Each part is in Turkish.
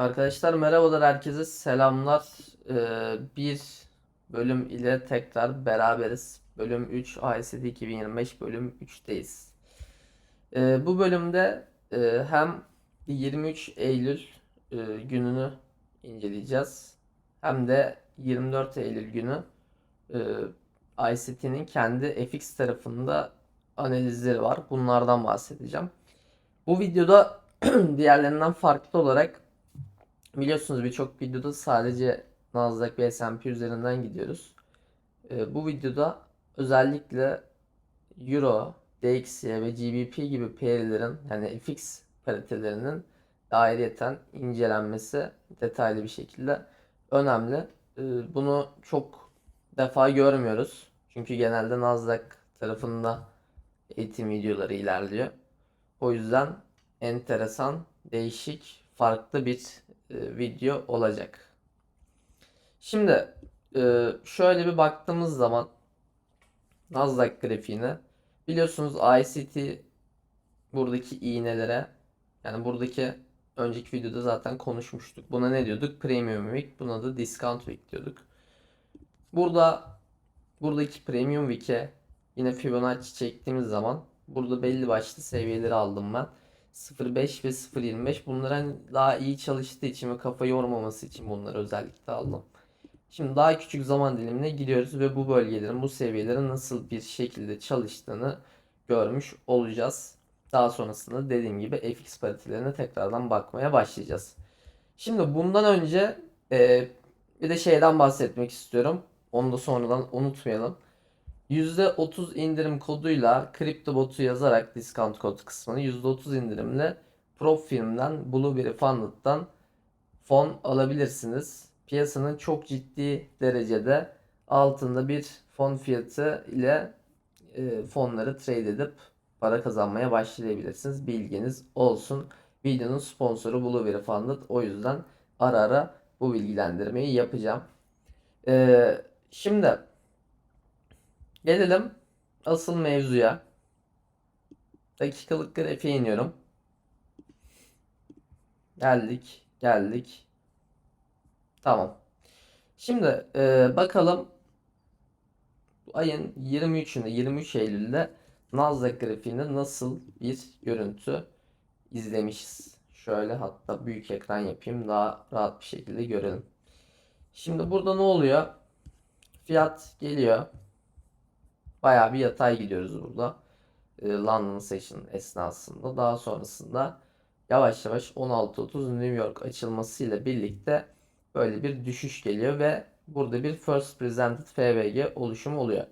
Arkadaşlar merhabalar herkese selamlar. Ee, bir bölüm ile tekrar beraberiz. Bölüm 3 ASD 2025 bölüm 3'teyiz. Ee, bu bölümde e, hem 23 Eylül e, gününü inceleyeceğiz. Hem de 24 Eylül günü e, ICT'nin kendi FX tarafında analizleri var. Bunlardan bahsedeceğim. Bu videoda diğerlerinden farklı olarak Biliyorsunuz birçok videoda sadece Nasdaq ve S&P üzerinden gidiyoruz. Ee, bu videoda özellikle Euro, DXY ve GBP gibi pairlerin yani FX paritelerinin ayrıyeten incelenmesi detaylı bir şekilde önemli. Ee, bunu çok defa görmüyoruz. Çünkü genelde Nasdaq tarafında eğitim videoları ilerliyor. O yüzden enteresan, değişik, farklı bir e, video olacak. Şimdi e, şöyle bir baktığımız zaman Nasdaq grafiğine biliyorsunuz ICT buradaki iğnelere yani buradaki önceki videoda zaten konuşmuştuk. Buna ne diyorduk? Premium Week. Buna da Discount Week diyorduk. Burada buradaki Premium Week'e yine Fibonacci çektiğimiz zaman burada belli başlı seviyeleri aldım ben. 0.5 ve 0.25 bunların daha iyi çalıştığı için ve kafa yormaması için bunları özellikle aldım. Şimdi daha küçük zaman dilimine gidiyoruz ve bu bölgelerin, bu seviyelerin nasıl bir şekilde çalıştığını görmüş olacağız. Daha sonrasında dediğim gibi FX paritelerine tekrardan bakmaya başlayacağız. Şimdi bundan önce e, bir de şeyden bahsetmek istiyorum. Onu da sonradan unutmayalım. %30 indirim koduyla CryptoBot'u yazarak discount kod kısmını %30 indirimle Prop Firm'den Blueberry Funded'dan fon alabilirsiniz. Piyasanın çok ciddi derecede altında bir fon fiyatı ile e, fonları trade edip para kazanmaya başlayabilirsiniz. Bilginiz olsun. Videonun sponsoru Blueberry Funded. O yüzden ara ara bu bilgilendirmeyi yapacağım. E, şimdi Gelelim asıl mevzuya. Dakikalık grafiğe iniyorum. Geldik, geldik. Tamam. Şimdi e, bakalım ayın 23'ünde 23 Eylül'de Nasdaq grafiğinde nasıl bir görüntü izlemişiz. Şöyle hatta büyük ekran yapayım daha rahat bir şekilde görelim. Şimdi burada ne oluyor? Fiyat geliyor. Bayağı bir yatay gidiyoruz burada. E, London Session esnasında. Daha sonrasında yavaş yavaş 16.30 New York açılmasıyla birlikte böyle bir düşüş geliyor ve burada bir First Presented FVG oluşumu oluyor.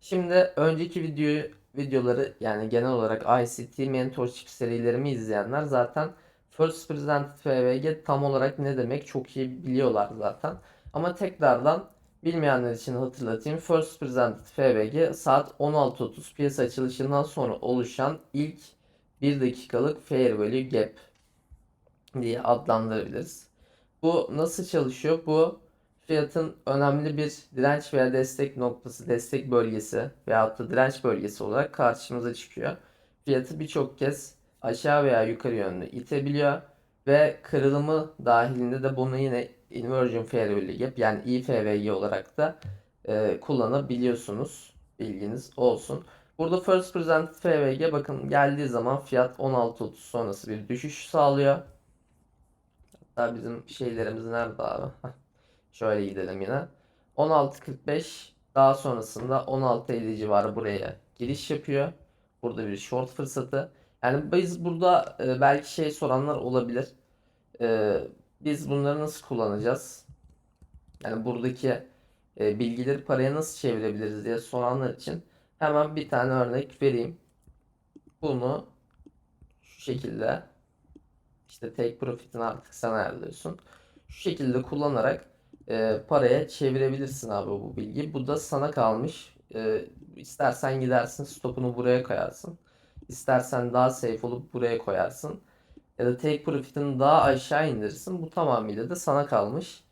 Şimdi önceki videoyu videoları yani genel olarak ICT mentorship serilerimi izleyenler zaten First Presented FVG tam olarak ne demek çok iyi biliyorlar zaten. Ama tekrardan Bilmeyenler için hatırlatayım. First Presented FVG saat 16.30 piyasa açılışından sonra oluşan ilk 1 dakikalık Fair Value Gap diye adlandırabiliriz. Bu nasıl çalışıyor? Bu fiyatın önemli bir direnç veya destek noktası, destek bölgesi veyahut da direnç bölgesi olarak karşımıza çıkıyor. Fiyatı birçok kez aşağı veya yukarı yönlü itebiliyor ve kırılımı dahilinde de bunu yine Inversion Fair Value Gap yani IFVG olarak da e, kullanabiliyorsunuz. Bilginiz olsun. Burada First Present FVG bakın geldiği zaman fiyat 16.30 sonrası bir düşüş sağlıyor. Hatta bizim şeylerimiz nerede abi? Şöyle gidelim yine. 16.45 daha sonrasında 16.50 civarı buraya giriş yapıyor. Burada bir short fırsatı. Yani biz burada e, belki şey soranlar olabilir. E, biz bunları nasıl kullanacağız? Yani buradaki e, bilgileri paraya nasıl çevirebiliriz diye soranlar için hemen bir tane örnek vereyim. Bunu şu şekilde işte take profit'ini artık sen ayarlıyorsun. Şu şekilde kullanarak e, paraya çevirebilirsin abi bu bilgi. Bu da sana kalmış. E, istersen gidersin stopunu buraya koyarsın. İstersen daha safe olup buraya koyarsın ya da take profit'ini daha aşağı indirirsin. Bu tamamıyla da sana kalmış.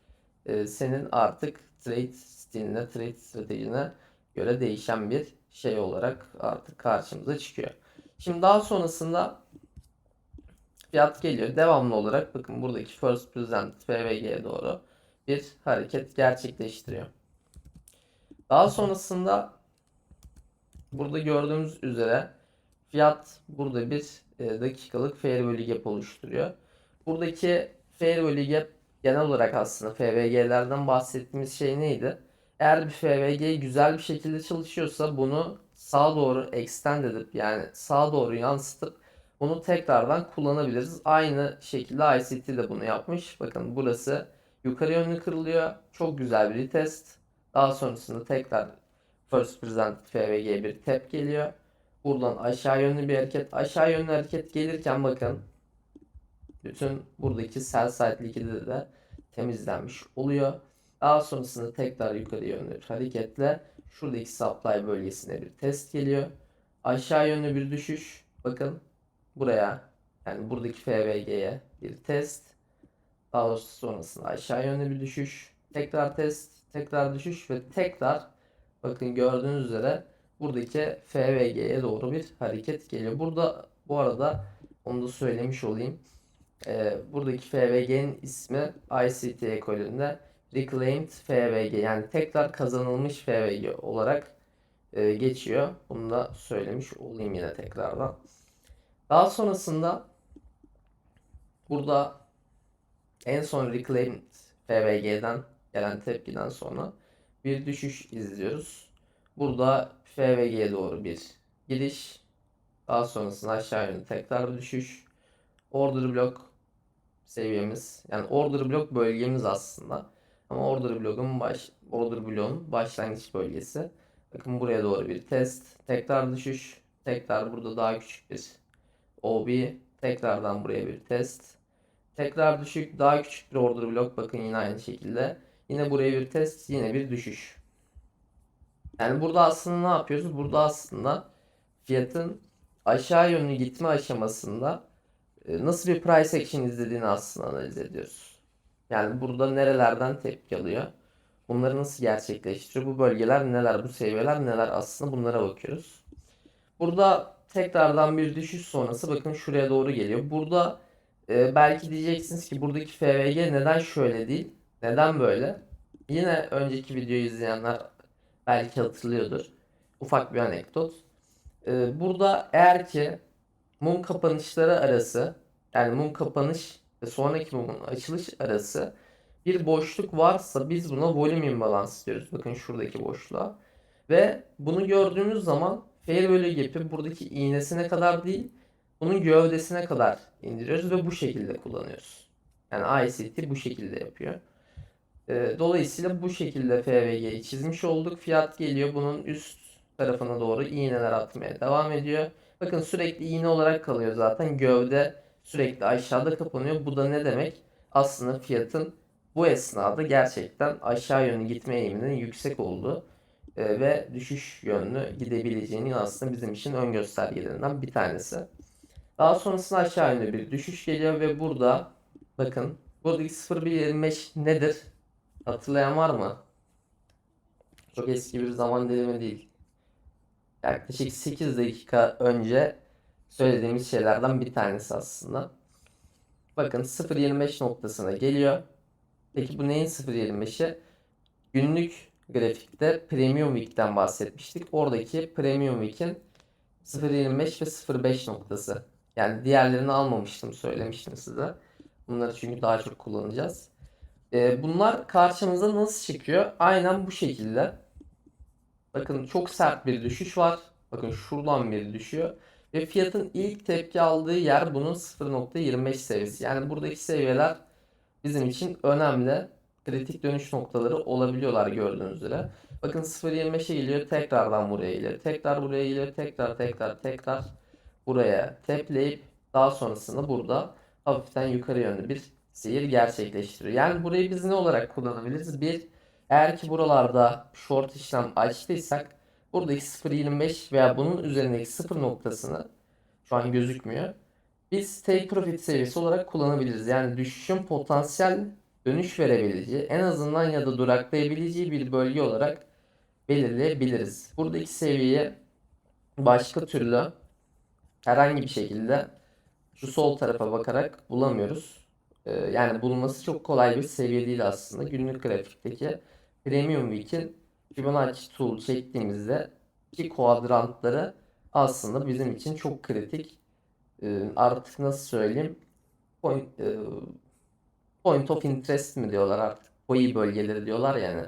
Ee, senin artık trade stiline, trade stratejine göre değişen bir şey olarak artık karşımıza çıkıyor. Şimdi daha sonrasında fiyat geliyor. Devamlı olarak bakın buradaki first present FVG'ye doğru bir hareket gerçekleştiriyor. Daha sonrasında burada gördüğümüz üzere fiyat burada bir e, dakikalık fair value gap oluşturuyor. Buradaki fair value gap genel olarak aslında FVG'lerden bahsettiğimiz şey neydi? Eğer bir FVG güzel bir şekilde çalışıyorsa bunu sağa doğru extend edip yani sağa doğru yansıtıp bunu tekrardan kullanabiliriz. Aynı şekilde ICT de bunu yapmış. Bakın burası yukarı yönlü kırılıyor. Çok güzel bir retest. Daha sonrasında tekrar first present FVG bir tap geliyor. Buradan aşağı yönlü bir hareket. Aşağı yönlü hareket gelirken bakın bütün buradaki sell side likidi de temizlenmiş oluyor. Daha sonrasında tekrar yukarı yönlü hareketle şuradaki supply bölgesine bir test geliyor. Aşağı yönlü bir düşüş. Bakın buraya yani buradaki FVG'ye bir test. Daha sonrasında aşağı yönlü bir düşüş. Tekrar test, tekrar düşüş ve tekrar bakın gördüğünüz üzere buradaki FVG'ye doğru bir hareket geliyor. Burada bu arada onu da söylemiş olayım. Ee, buradaki FVG'nin ismi ICT ekolünde Reclaimed FVG yani tekrar kazanılmış FVG olarak e, geçiyor. Bunu da söylemiş olayım yine tekrardan. Daha sonrasında burada en son Reclaimed FVG'den gelen tepkiden sonra bir düşüş izliyoruz. Burada FVG'ye doğru bir giriş. Daha sonrasında aşağı yönlü tekrar düşüş. Order block seviyemiz. Yani order block bölgemiz aslında. Ama order block'un baş order block'un başlangıç bölgesi. Bakın buraya doğru bir test. Tekrar düşüş. Tekrar burada daha küçük bir OB. Tekrardan buraya bir test. Tekrar düşük. Daha küçük bir order block. Bakın yine aynı şekilde. Yine buraya bir test. Yine bir düşüş. Yani burada aslında ne yapıyoruz? Burada aslında fiyatın aşağı yönlü gitme aşamasında e, nasıl bir price action izlediğini aslında analiz ediyoruz. Yani burada nerelerden tepki alıyor? Bunları nasıl gerçekleştiriyor? Bu bölgeler neler? Bu seviyeler neler? Aslında bunlara bakıyoruz. Burada tekrardan bir düşüş sonrası bakın şuraya doğru geliyor. Burada e, belki diyeceksiniz ki buradaki FVG neden şöyle değil? Neden böyle? Yine önceki videoyu izleyenler belki hatırlıyordur. Ufak bir anekdot. E, burada eğer ki mum kapanışları arası yani mum kapanış ve sonraki mumun açılış arası bir boşluk varsa biz buna volume imbalans diyoruz. Bakın şuradaki boşluğa. Ve bunu gördüğümüz zaman fair value gap'i buradaki iğnesine kadar değil bunun gövdesine kadar indiriyoruz ve bu şekilde kullanıyoruz. Yani ICT bu şekilde yapıyor. Ee, dolayısıyla bu şekilde FVG'yi çizmiş olduk. Fiyat geliyor bunun üst tarafına doğru iğneler atmaya devam ediyor. Bakın sürekli iğne olarak kalıyor zaten. Gövde sürekli aşağıda kapanıyor. Bu da ne demek? Aslında fiyatın bu esnada gerçekten aşağı yönlü gitme eğiliminin yüksek olduğu e, ve düşüş yönlü gidebileceğinin aslında bizim için ön göstergelerinden bir tanesi. Daha sonrasında aşağı yönlü bir düşüş geliyor ve burada bakın buradaki 0.125 nedir? Hatırlayan var mı? Çok eski bir zaman dilimi değil. Yaklaşık 8 dakika önce söylediğimiz şeylerden bir tanesi aslında. Bakın 0.25 noktasına geliyor. Peki bu neyin 0.25'i? Günlük grafikte Premium Week'ten bahsetmiştik. Oradaki Premium Week'in 0.25 ve 0.5 noktası. Yani diğerlerini almamıştım söylemiştim size. Bunları çünkü daha çok kullanacağız. Ee, bunlar karşımıza nasıl çıkıyor? Aynen bu şekilde. Bakın çok sert bir düşüş var. Bakın şuradan bir düşüyor. Ve fiyatın ilk tepki aldığı yer bunun 0.25 seviyesi. Yani buradaki seviyeler bizim için önemli. Kritik dönüş noktaları olabiliyorlar gördüğünüz üzere. Bakın 0.25'e geliyor tekrardan buraya geliyor. Tekrar buraya geliyor. Tekrar tekrar tekrar buraya tepleyip daha sonrasında burada hafiften yukarı yönlü bir seyir gerçekleştiriyor. Yani burayı biz ne olarak kullanabiliriz? Bir, eğer ki buralarda short işlem açtıysak buradaki 0.25 veya bunun üzerindeki 0 noktasını şu an gözükmüyor. Biz take profit seviyesi olarak kullanabiliriz. Yani düşüşün potansiyel dönüş verebileceği en azından ya da duraklayabileceği bir bölge olarak belirleyebiliriz. Buradaki seviyeyi başka türlü herhangi bir şekilde şu sol tarafa bakarak bulamıyoruz. Ee, yani bulması çok kolay bir seviye değil aslında. Günlük grafikteki Premium Week'in Fibonacci tool çektiğimizde ki kuadrantları aslında bizim için çok kritik. Ee, artık nasıl söyleyeyim? Point, e, point of interest mi diyorlar artık? Koyu bölgeleri diyorlar yani.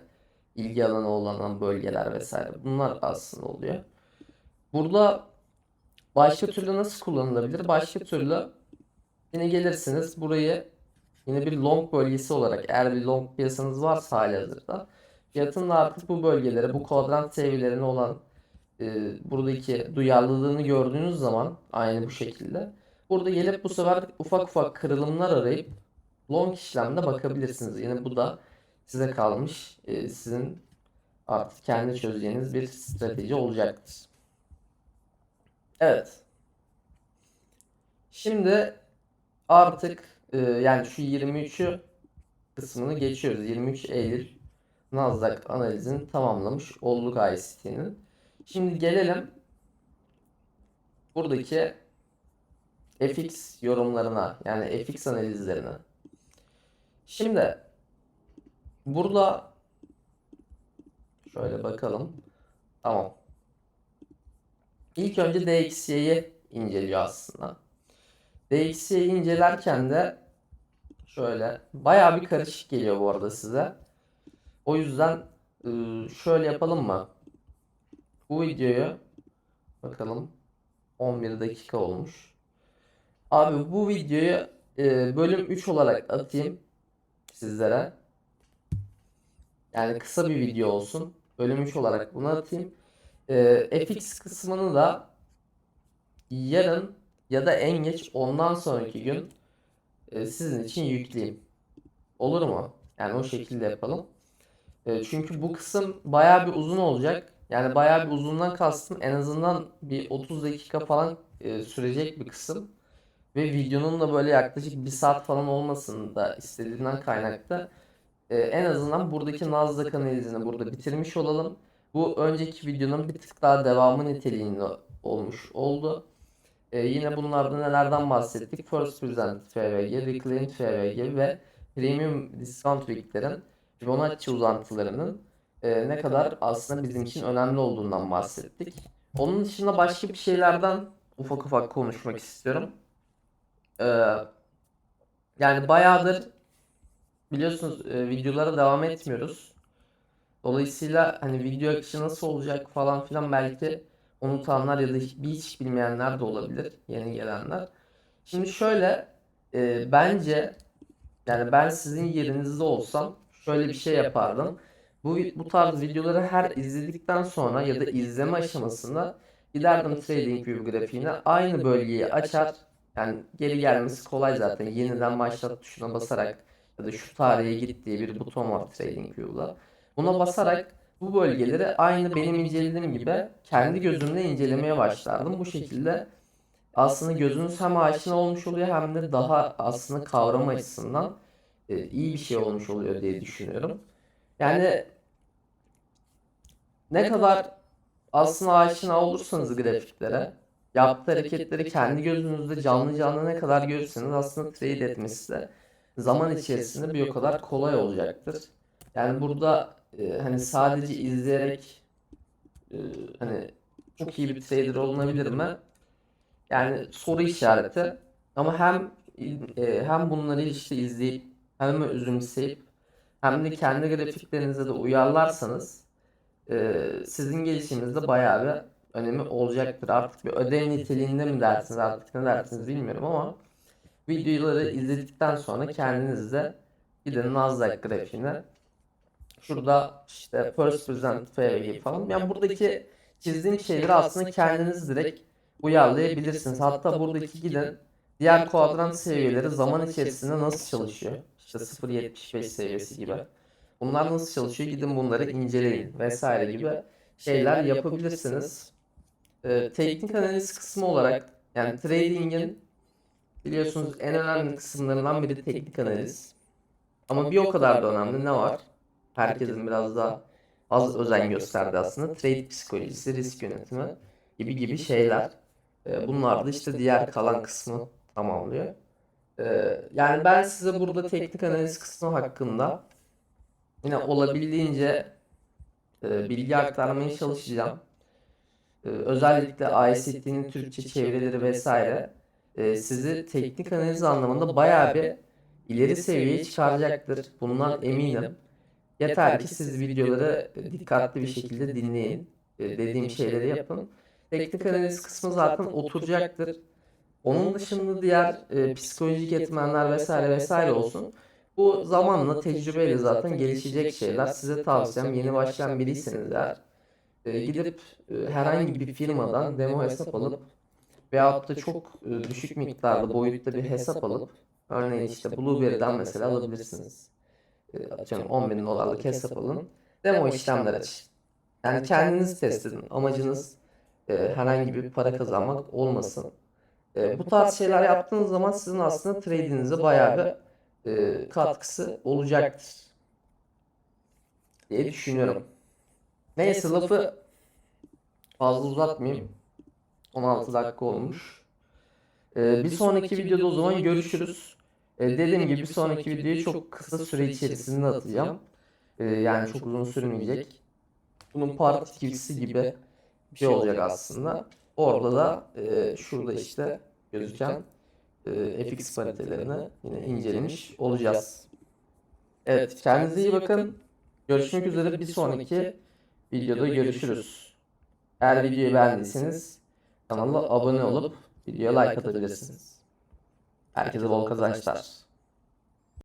ilgi alanı olan bölgeler vesaire. Bunlar aslında oluyor. Burada başka türlü nasıl kullanılabilir? Başka türlü yine gelirsiniz burayı yine bir long bölgesi olarak eğer bir long piyasanız varsa halihazırda fiyatın da artık bu bölgelere bu kuadrant seviyelerine olan e, buradaki duyarlılığını gördüğünüz zaman aynı bu şekilde burada gelip bu sefer ufak ufak kırılımlar arayıp long işlemde bakabilirsiniz. Yine bu da size kalmış e, sizin artık kendi çözeceğiniz bir strateji olacaktır. Evet. Şimdi artık e, yani şu 23'ü kısmını geçiyoruz. 23 Eylül Nasdaq analizini tamamlamış olduk ICT'nin. Şimdi gelelim buradaki FX yorumlarına yani FX analizlerine. Şimdi burada şöyle bakalım. Tamam. İlk önce DXY'yi inceliyor aslında. DXY'yi incelerken de şöyle bayağı bir karışık geliyor bu arada size. O yüzden e, şöyle yapalım mı? Bu videoyu bakalım 11 dakika olmuş. Abi bu videoyu e, bölüm 3 olarak atayım sizlere. Yani kısa bir video olsun. Bölüm 3 olarak bunu atayım. E, FX kısmını da yarın ya da en geç ondan sonraki gün e, sizin için yükleyeyim. Olur mu? Yani o şekilde yapalım. E, çünkü bu kısım bayağı bir uzun olacak. Yani bayağı bir uzundan kastım en azından bir 30 dakika falan e, sürecek bir kısım. Ve videonun da böyle yaklaşık bir saat falan olmasını da istediğimden kaynaklı e, en azından buradaki Nasdaq analizini burada bitirmiş olalım. Bu önceki videonun bir tık daha devamı niteliğinde olmuş oldu. E, yine bunlarda nelerden bahsettik? First Present FVG, Reclaimed FVG ve Premium Discount Week'lerin Fibonacci uzantılarının e, ne kadar aslında bizim için önemli olduğundan bahsettik. Onun dışında başka bir şeylerden ufak ufak konuşmak istiyorum. Ee, yani bayağıdır biliyorsunuz e, videolara devam etmiyoruz. Dolayısıyla hani video akışı nasıl olacak falan filan belki unutanlar ya da hiç, hiç bilmeyenler de olabilir. Yeni gelenler. Şimdi şöyle e, bence yani ben sizin yerinizde olsam şöyle bir şey yapardım. Bu, bu tarz videoları her izledikten sonra ya da izleme aşamasında giderdim TradingView grafiğine aynı bölgeyi açar. Yani geri gelmesi kolay zaten. Yeniden başlat tuşuna basarak ya da şu tarihe git diye bir buton var TradingView'da. Buna basarak bu bölgeleri aynı benim incelediğim gibi kendi gözümle incelemeye başlardım. Bu şekilde aslında gözünüz hem aşina olmuş oluyor hem de daha aslında kavrama açısından e, iyi bir şey olmuş oluyor diye düşünüyorum. Yani ne kadar aslında aşina olursanız grafiklere yaptığı hareketleri kendi gözünüzde canlı canlı ne kadar görürseniz aslında trade etmesi de zaman içerisinde bir o kadar kolay olacaktır. Yani burada e, hani sadece izleyerek e, hani çok iyi bir trader olunabilir mi? Yani soru işareti. Ama hem e, hem bunları işte izleyip hem özümseyip hem de kendi grafiklerinize de uyarlarsanız e, sizin gelişiminizde bayağı bir önemi olacaktır. Artık bir ödev niteliğinde mi dersiniz artık ne dersiniz bilmiyorum ama videoları izledikten sonra kendiniz de gidin Nasdaq grafiğine şurada işte first present FVG falan yani buradaki çizdiğim şeyleri aslında kendiniz direkt uyarlayabilirsiniz. Hatta buradaki gidin diğer kuadrant seviyeleri zaman içerisinde nasıl çalışıyor? İşte 0.75 seviyesi gibi. Bunlar nasıl çalışıyor? Gidin bunları inceleyin vesaire gibi şeyler yapabilirsiniz. Ee, teknik analiz kısmı olarak yani trading'in biliyorsunuz en önemli kısımlarından biri teknik analiz. Ama bir o kadar da önemli ne var? Herkesin biraz daha az özen gösterdi aslında. Trade psikolojisi, risk yönetimi gibi gibi şeyler. Ee, bunlar da işte diğer kalan kısmı tamamlıyor. Ee, yani ben size burada teknik analiz kısmı hakkında yine olabildiğince e, bilgi aktarmaya çalışacağım. Özellikle ICT'nin Türkçe çevirileri vesaire e, sizi teknik analiz anlamında bayağı bir ileri seviyeye çıkaracaktır. Bundan eminim. Yeter ki siz videoları e, dikkatli bir şekilde dinleyin. E, Dediğim şeyleri yapın. Teknik analiz kısmı zaten oturacaktır. Onun dışında diğer e, psikolojik etmenler vesaire vesaire olsun. Bu zamanla tecrübeyle zaten gelişecek şeyler. Size tavsiyem yeni başlayan biriyseniz eğer e, gidip e, herhangi bir firmadan demo hesap alıp veyahut da çok e, düşük miktarda boyutta bir hesap alıp örneğin işte Blueberry'den mesela alabilirsiniz. E, atıyorum 10 bin dolarlık hesap alın. Demo işlemler açın. Yani kendiniz test edin. Amacınız e, herhangi bir para kazanmak olmasın. E, bu tarz şeyler yaptığınız zaman sizin aslında trade'inize bayağı bir e, katkısı olacaktır diye düşünüyorum. Neyse lafı fazla uzatmayayım. 16 dakika olmuş. E, bir sonraki videoda o zaman görüşürüz. E, dediğim gibi bir sonraki videoyu çok kısa süre içerisinde atacağım. E, yani çok uzun sürmeyecek. Bunun part 2'si gibi bir şey olacak aslında. Orada da e, şurada işte gözüken e, FX paritelerini yine incelemiş olacağız. Evet, kendinize iyi bakın. Görüşmek üzere bir sonraki videoda görüşürüz. Eğer videoyu beğendiyseniz kanala abone olup videoya like atabilirsiniz. Herkese bol kazançlar.